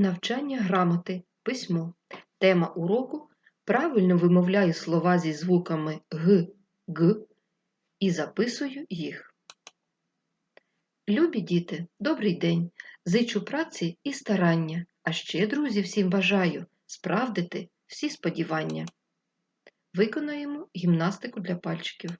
Навчання грамоти. Письмо. Тема уроку правильно вимовляю слова зі звуками г, г і записую їх. Любі діти, добрий день! Зичу праці і старання, а ще, друзі, всім бажаю справдити всі сподівання. Виконаємо гімнастику для пальчиків.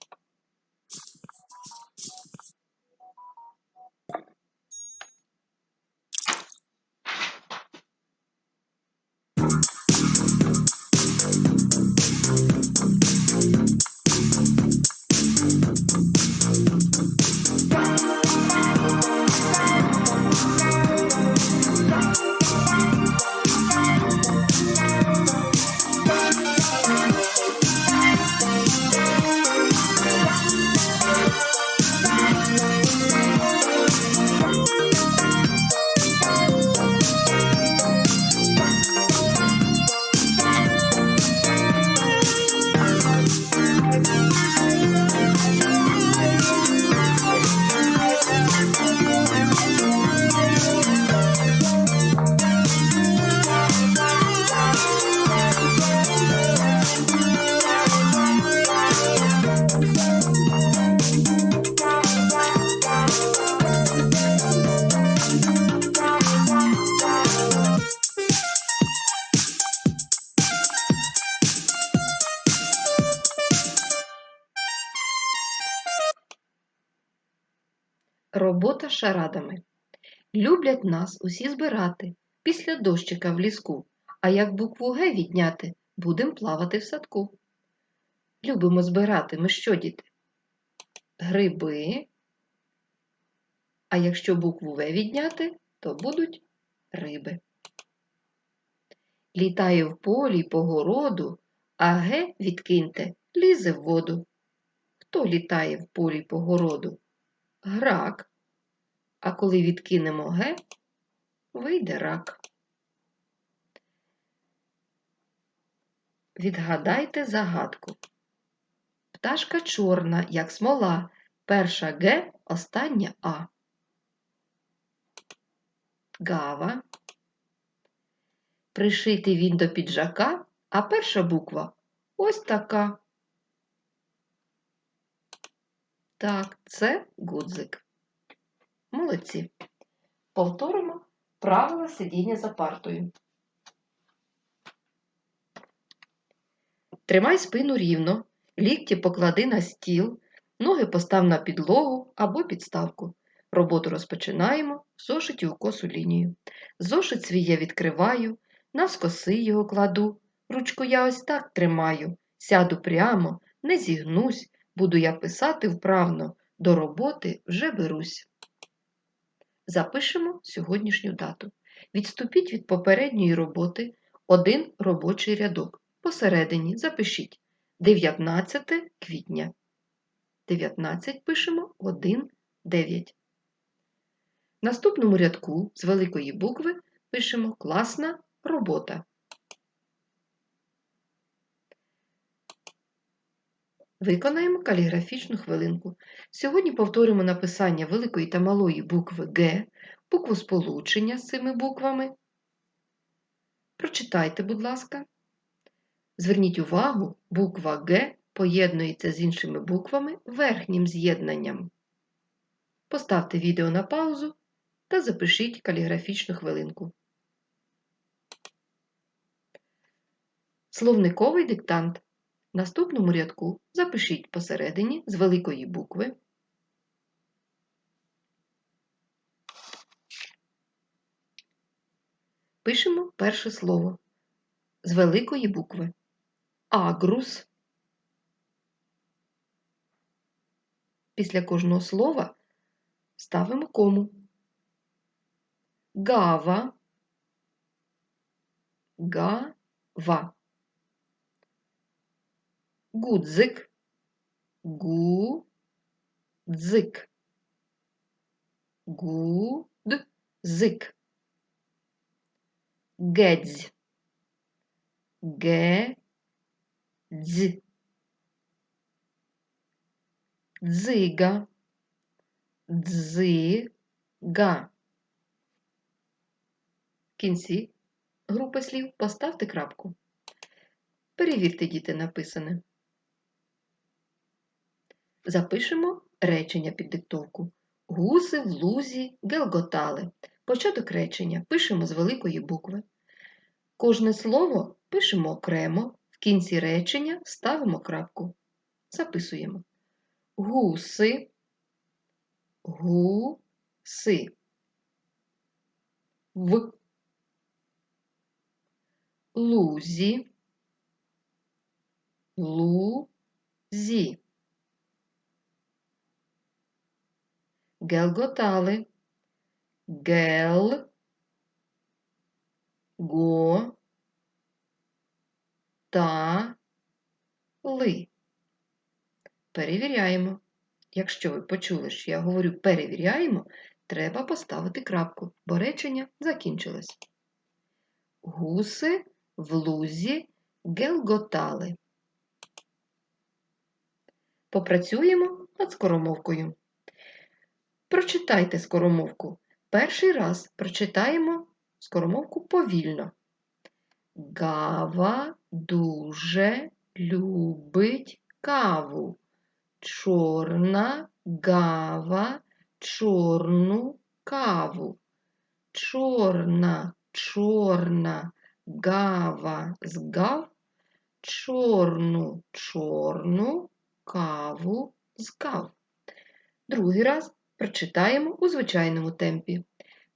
Робота шарадами. Люблять нас усі збирати після дощика в ліску, а як букву Г відняти, будем плавати в садку. Любимо збирати ми що, діти? Гриби. А якщо букву В відняти, то будуть риби. Літає в полі по городу, а Г відкиньте, лізе в воду. Хто літає в полі по городу? Грак. А коли відкинемо Г, вийде рак. Відгадайте загадку. Пташка чорна, як смола, перша Г, остання А. Гава. Пришитий він до піджака, а перша буква ось така. Так, це гудзик. Молодці. Повторимо правила сидіння за партою. Тримай спину рівно, лікті поклади на стіл, ноги постав на підлогу або підставку. Роботу розпочинаємо в зошиті у косу лінію. Зошит свій я відкриваю, навскоси його кладу. Ручку я ось так тримаю, сяду прямо, не зігнусь, буду я писати вправно, до роботи вже берусь. Запишемо сьогоднішню дату. Відступіть від попередньої роботи один робочий рядок. Посередині запишіть 19 квітня. 19 пишемо 1, 9. В наступному рядку з великої букви пишемо класна робота. Виконаємо каліграфічну хвилинку. Сьогодні повторимо написання великої та малої букви Г, букву сполучення з цими буквами. Прочитайте, будь ласка. Зверніть увагу, буква Г поєднується з іншими буквами верхнім з'єднанням. Поставте відео на паузу та запишіть каліграфічну хвилинку. Словниковий диктант. Наступному рядку запишіть посередині з великої букви Пишемо перше слово з великої букви Агрус. Після кожного слова ставимо кому. Гава, гава гудзик, гудзик, гудзик, гедзь, гедзь, дзига, дзига, кінці групи слів поставте крапку. Перевірте, діти, написане. Запишемо речення під диктовку. Гуси в лузі гелготали. Початок речення пишемо з великої букви. Кожне слово пишемо окремо, в кінці речення ставимо крапку. Записуємо. Гуси, гуси. В лузі, лузі. Гелготали, гел, го, та, ли. Перевіряємо. Якщо ви почули, що я говорю перевіряємо, треба поставити крапку, бо речення закінчилось. Гуси в лузі гелготали. Попрацюємо над скоромовкою. Прочитайте скоромовку. Перший раз прочитаємо скоромовку повільно. Гава дуже любить каву. Чорна гава чорну каву. Чорна, чорна гава з гав, чорну, чорну каву з кав. Другий раз прочитаємо у звичайному темпі.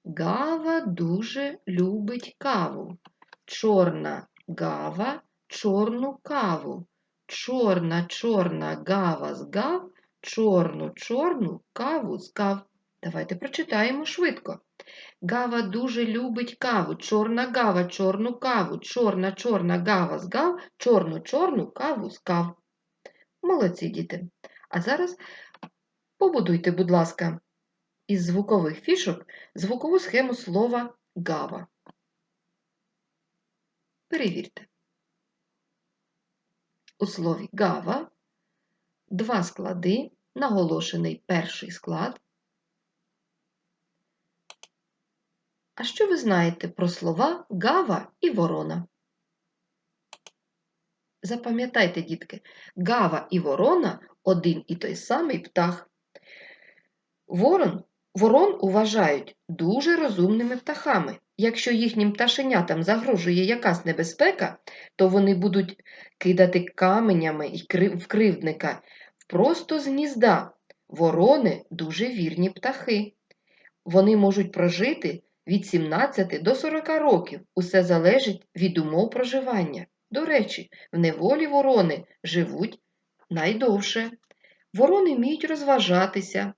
Гава дуже любить каву. Чорна гава чорну каву. Чорна, чорна гава з гав, чорну, чорну каву з кав. Давайте прочитаємо швидко. Гава дуже любить каву. Чорна гава, чорну каву. Чорна, чорна гава з гав, чорну, чорну каву з кав. Молодці діти. А зараз побудуйте, будь ласка, із звукових фішок звукову схему слова гава. Перевірте. У слові гава два склади, наголошений перший склад. А що ви знаєте про слова гава і ворона? Запам'ятайте, дітки, гава і ворона один і той самий птах. Ворон, Ворон вважають дуже розумними птахами. Якщо їхнім пташенятам загрожує якась небезпека, то вони будуть кидати каменями в кривдника просто з гнізда. Ворони дуже вірні птахи. Вони можуть прожити від 17 до 40 років. Усе залежить від умов проживання. До речі, в неволі ворони живуть найдовше. Ворони вміють розважатися,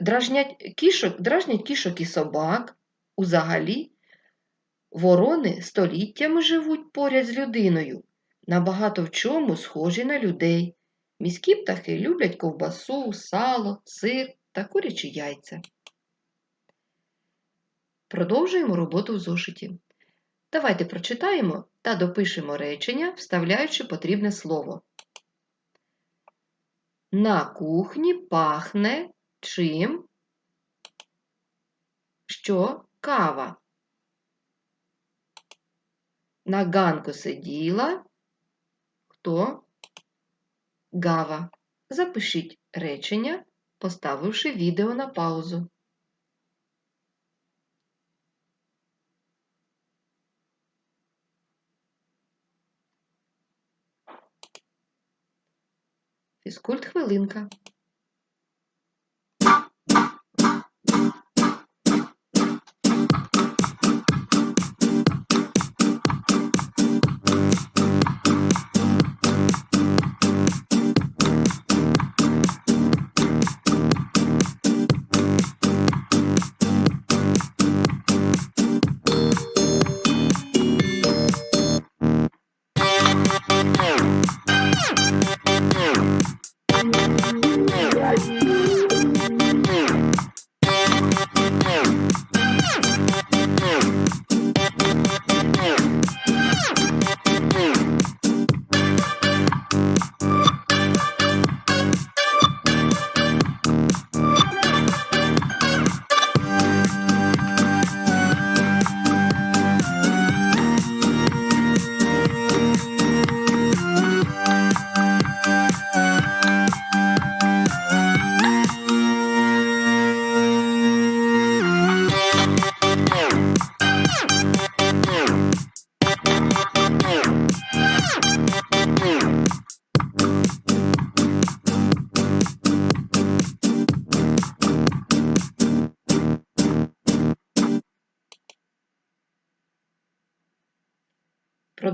дражнять кішок, дражнять кішок і собак. Узагалі, ворони століттями живуть поряд з людиною, набагато в чому схожі на людей. Міські птахи люблять ковбасу, сало, сир та курячі яйця. Продовжуємо роботу в зошиті. Давайте прочитаємо та допишемо речення, вставляючи потрібне слово. На кухні пахне чим? Що кава? На ганку сиділа хто? Гава. Запишіть речення, поставивши відео на паузу. Фізкульт хвилинка.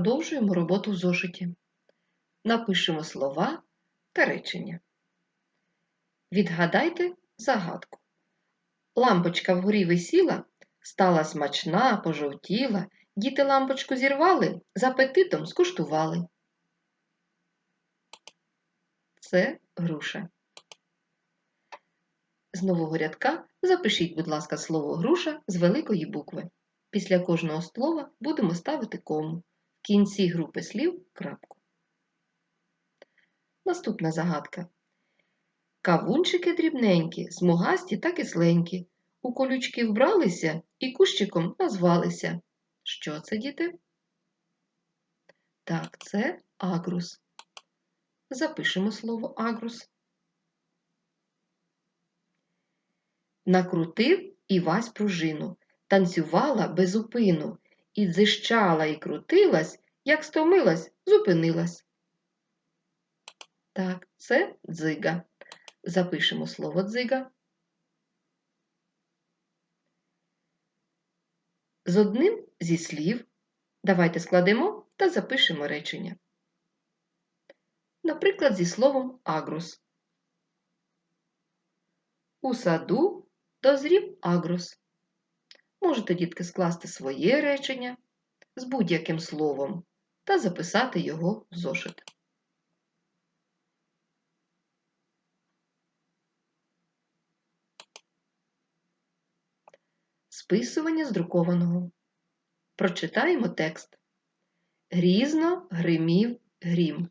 Продовжуємо роботу в зошиті. Напишемо слова та речення. Відгадайте загадку. Лампочка вгорі висіла, стала смачна, пожовтіла. Діти лампочку зірвали, з апетитом скуштували. Це груша. З нового рядка запишіть, будь ласка, слово груша з великої букви. Після кожного слова будемо ставити кому. Кінці групи слів крапку. Наступна загадка. Кавунчики дрібненькі, смугасті та кисленькі. У колючки вбралися і кущиком назвалися. Що це, діти? Так, це агрус. Запишемо слово агрус. Накрутив Івась пружину, танцювала без упину, і дзищала і крутилась, як стомилась, зупинилась. Так, це дзига. Запишемо слово дзига. З одним зі слів давайте складемо та запишемо речення. Наприклад, зі словом агрус. У саду дозрів агрус. Можете, дітки, скласти своє речення з будь-яким словом та записати його в зошит. Списування з друкованого. Прочитаємо текст. Грізно гримів грім.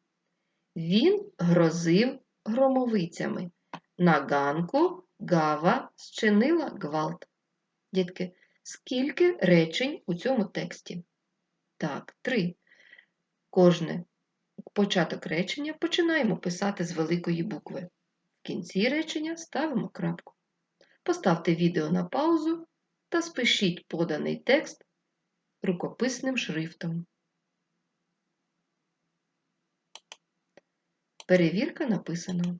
Він грозив громовицями. На ганку гава зчинила гвалт. Дітки, скільки речень у цьому тексті? Так, три. Кожне початок речення починаємо писати з великої букви. В кінці речення ставимо крапку. Поставте відео на паузу та спишіть поданий текст рукописним шрифтом. Перевірка написаного.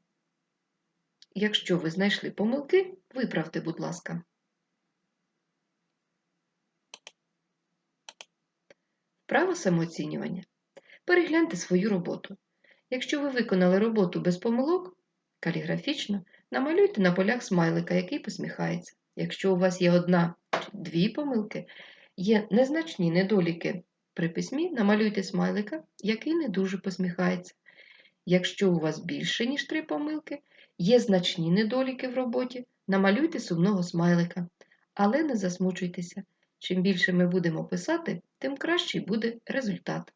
Якщо ви знайшли помилки, виправте, будь ласка. Право самооцінювання. Перегляньте свою роботу. Якщо ви виконали роботу без помилок, каліграфічно, намалюйте на полях смайлика, який посміхається. Якщо у вас є одна чи дві помилки, є незначні недоліки при письмі, намалюйте смайлика, який не дуже посміхається. Якщо у вас більше, ніж три помилки, є значні недоліки в роботі, намалюйте сумного смайлика. Але не засмучуйтеся. Чим більше ми будемо писати, тим кращий буде результат.